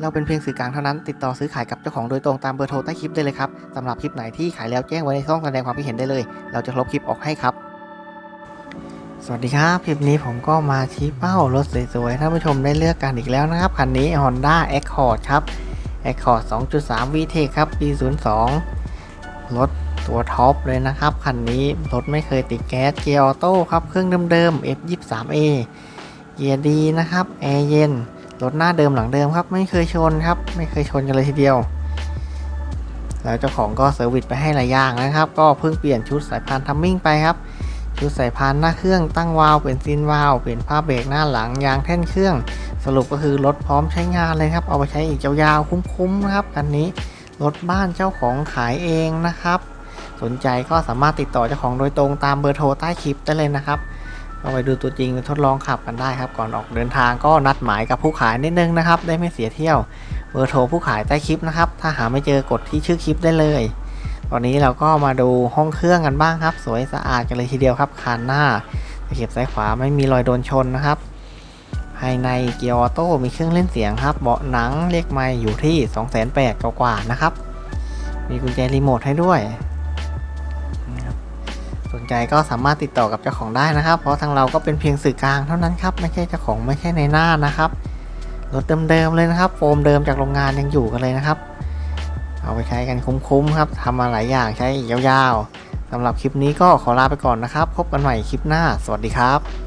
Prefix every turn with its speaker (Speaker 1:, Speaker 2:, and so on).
Speaker 1: เราเป็นเพียงสื่อกลางเท่านั้น ติดต่อซื้อขายกับเจ้าของโดยตรงตามเบอร์โทรใต้คลิปได้เลยครับสำหรับคลิปไหนที่ขายแล้วแจ้งไว้ในช่องแสดงความคิดเห็นได้เลย เราจะลบคลิปออกให้ครับ สวัสดีครับ คลิปนี้ผมก็มาชี้เป้ารถสวยๆท่านผู้ชมได้เลือกกันอีกแล้วนะครับ คันนี้ Honda Accord ครับ Accord 2.3 VTEC ครับปี 02 รถตัวท็อปเลยนะครับ คันนี้รถไม่เคยติดแก๊สเกียร์ออโต้ครับเครื่องเดิมๆ F23A เกียร์ดีนะครับแอร์เย็น รถหน้าเดิมหลังเดิมครับ ไม่เคยชนครับ ไม่เคยชนกันเลยทีเดียว แล้วเจ้าของก็เซอร์วิสไปให้หลายอย่างนะครับ ก็เพิ่งเปลี่ยนชุดสายพานทัมมิ่งไปครับ ชุดสายพานหน้าเครื่องตั้งวาล์วเป็นซินวาล์วเปลี่ยนผ้าเบรกหน้าหลังยางแท่นเครื่อง สรุปก็คือรถพร้อมใช้งานเลยครับ เอาไปใช้อีกยาวๆคุ้มๆนะครับคันนี้รถบ้านเจ้าของขายเองนะครับ สนใจก็สามารถติดต่อเจ้าของโดยตรงตามเบอร์โทรใต้คลิปได้เลยนะครับ ก็ไปดูตัวจริงทดลองขับกันได้ครับ ก่อนออกเดินทางก็นัดหมายกับผู้ขายนิดนึงนะครับ ได้ไม่เสียเที่ยว เบอร์โทรผู้ขายใต้คลิปนะครับ ถ้าหาไม่เจอกดที่ชื่อคลิปได้เลย ตอนนี้เราก็มาดูห้องเครื่องกันบ้างครับ สวยสะอาดกันเลยทีเดียวครับคันหน้าตะเข็บซ้ายขวาไม่มีรอยโดนชนนะครับ ภายในเกียร์ออโต้มีเครื่องเล่นเสียงครับ เบาะหนังเรียกไม่อยู่ที่ 2 8 0 0 0กว่าๆนะครับ มีกุญแจรีโมทให้ด้วย สนใจก็สามารถติดต่อกับเจ้าของได้นะครับ เพราะทางเราก็เป็นเพียงสื่อกลางเท่านั้นครับ ไม่ใช่เจ้าของไม่ใช่ในหน้านะครับ รถเดิมๆเลยนะครับ โฟมเดิมจากโรงงานยังอยู่กันเลยนะครับ เอาไปใช้กันคุ้มๆครับทำมาหลายอย่างใช้ยาวๆสำหรับคลิปนี้ก็ขอลาไปก่อนนะครับ พบกันใหม่คลิปหน้า สวัสดีครับ